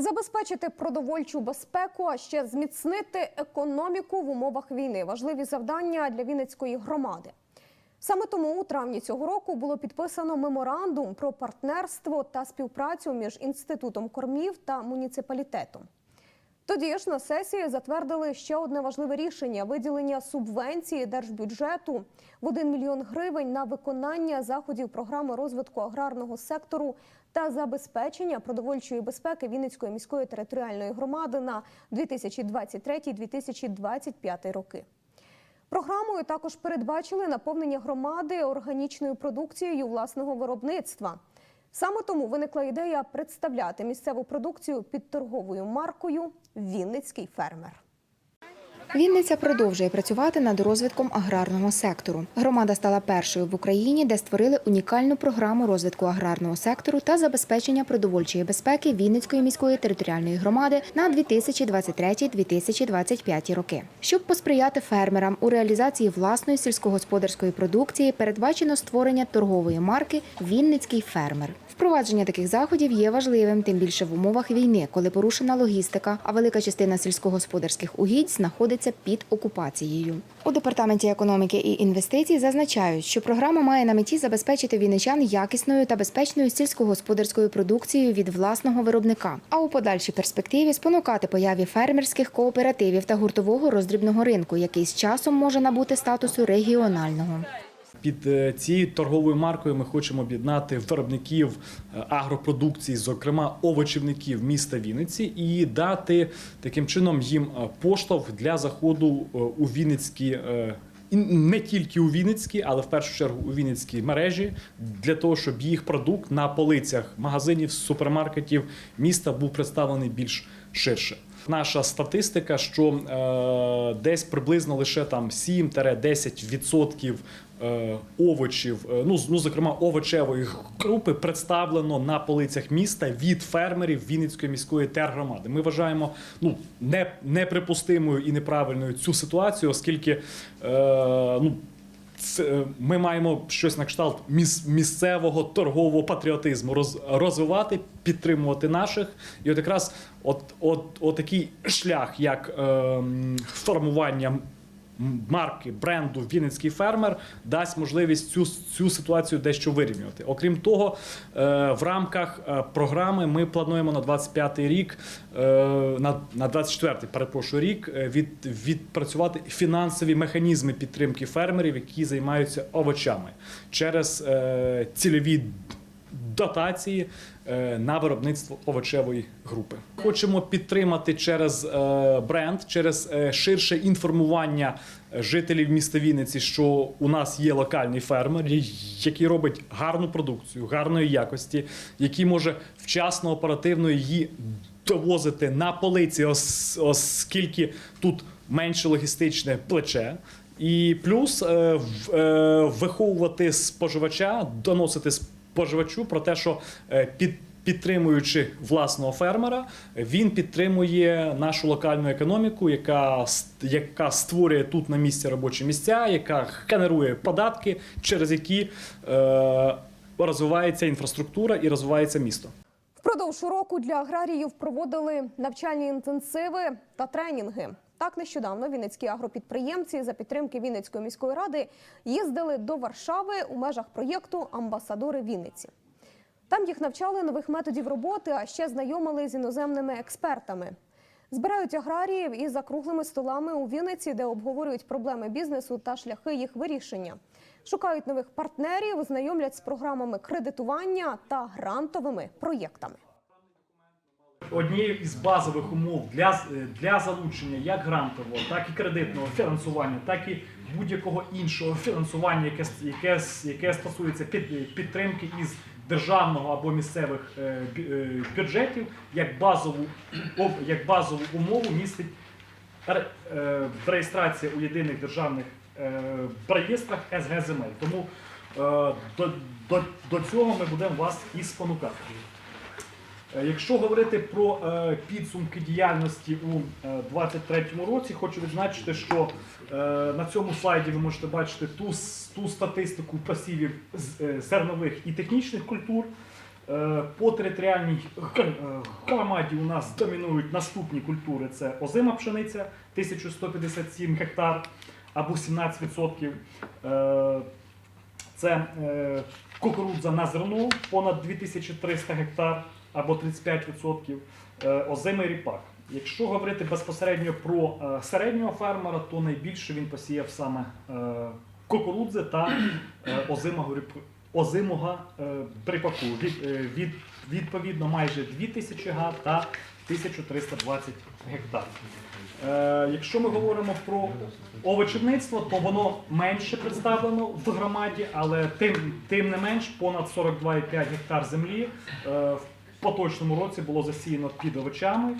Забезпечити продовольчу безпеку, а ще зміцнити економіку в умовах війни важливі завдання для Вінницької громади. Саме тому у травні цього року було підписано меморандум про партнерство та співпрацю між інститутом кормів та муніципалітетом. Тоді ж на сесії затвердили ще одне важливе рішення виділення субвенції держбюджету в 1 мільйон гривень на виконання заходів програми розвитку аграрного сектору та забезпечення продовольчої безпеки Вінницької міської територіальної громади на 2023-2025 роки. Програмою також передбачили наповнення громади органічною продукцією власного виробництва. Саме тому виникла ідея представляти місцеву продукцію під торговою маркою Вінницький фермер. Вінниця продовжує працювати над розвитком аграрного сектору. Громада стала першою в Україні, де створили унікальну програму розвитку аграрного сектору та забезпечення продовольчої безпеки Вінницької міської територіальної громади на 2023-2025 роки. Щоб посприяти фермерам у реалізації власної сільськогосподарської продукції, передбачено створення торгової марки Вінницький фермер. Впровадження таких заходів є важливим, тим більше в умовах війни, коли порушена логістика, а велика частина сільськогосподарських угідь знаходиться під окупацією. У департаменті економіки і інвестицій зазначають, що програма має на меті забезпечити вінничан якісною та безпечною сільськогосподарською продукцією від власного виробника, а у подальшій перспективі спонукати появі фермерських кооперативів та гуртового роздрібного ринку, який з часом може набути статусу регіонального. Під е, цією торговою маркою ми хочемо об'єднати виробників е, агропродукції, зокрема овочівників міста Вінниці, і дати таким чином їм е, поштовх для заходу у Вінницькі. і не тільки у Вінницькій, але в першу чергу у Вінницькій мережі для того, щоб їх продукт на полицях магазинів, супермаркетів міста був представлений більш ширше. Наша статистика, що е, десь приблизно лише там 7-10% е, овочів, е, ну, ну зокрема овочевої групи, представлено на полицях міста від фермерів Вінницької міської тергромади. Ми вважаємо ну не, неприпустимою і неправильною цю ситуацію, оскільки е, ну. Е, ми маємо щось на кшталт міс- місцевого торгового патріотизму роз, розвивати, підтримувати наших. І от якраз от, от, от такий шлях, як е, формування марки бренду Вінницький фермер дасть можливість цю, цю ситуацію дещо вирівнювати. Окрім того, е, в рамках е, програми ми плануємо на 25-й рік, е, на, на 24-й, перепрошую, рік від, відпрацювати фінансові механізми підтримки фермерів, які займаються овочами через цільові дотації е, на виробництво овочевої групи. Хочемо підтримати через е, бренд, через е, ширше інформування жителів міста Вінниці, що у нас є локальний фермер, який робить гарну продукцію, гарної якості, який може вчасно оперативно її довозити на полиці, ос- оскільки тут менше логістичне плече. І плюс виховувати споживача, доносити споживачу про те, що е, під. Підтримуючи власного фермера, він підтримує нашу локальну економіку, яка, яка створює тут на місці робочі місця, яка генерує податки, через які е, розвивається інфраструктура і розвивається місто. Впродовж року для аграріїв проводили навчальні інтенсиви та тренінги. Так нещодавно вінницькі агропідприємці за підтримки Вінницької міської ради їздили до Варшави у межах проєкту Амбасадори Вінниці. Там їх навчали нових методів роботи, а ще знайомили з іноземними експертами. Збирають аграріїв із закруглими столами у Вінниці, де обговорюють проблеми бізнесу та шляхи їх вирішення. Шукають нових партнерів, знайомлять з програмами кредитування та грантовими проєктами. Однією із базових умов для, для залучення як грантового, так і кредитного фінансування, так і будь-якого іншого фінансування, яке, яке, яке стосується під, підтримки із державного або місцевих е, е, бюджетів, як базову, як базову умову містить ре- е, реєстрація у єдиних державних е, реєстрах СГ. Тому е, до, до, до цього ми будемо вас і спонукати. Е, Якщо говорити про е, підсумки діяльності у 2023 році, хочу відзначити, що е, на цьому слайді ви можете бачити ту, ту статистику е, зернових і технічних культур. Е, По територіальній е, громаді у нас домінують наступні культури: це озима пшениця 1157 гектар або 17%. Е, Це е, кукурудза на зерно понад 2300 гектар або 35%. Е, Озимий ріпак. Якщо говорити безпосередньо про е, середнього фермера, то найбільше він посіяв саме е, кукурудзи та озимого озимого ріпаку. Від, від, відповідно, майже 2000 га та 1320 гектар. Е, якщо ми говоримо про овочівництво, то воно менше представлено в громаді, але тим, тим не менш понад 42,5 гектар землі поточному році було засіяно під овочами.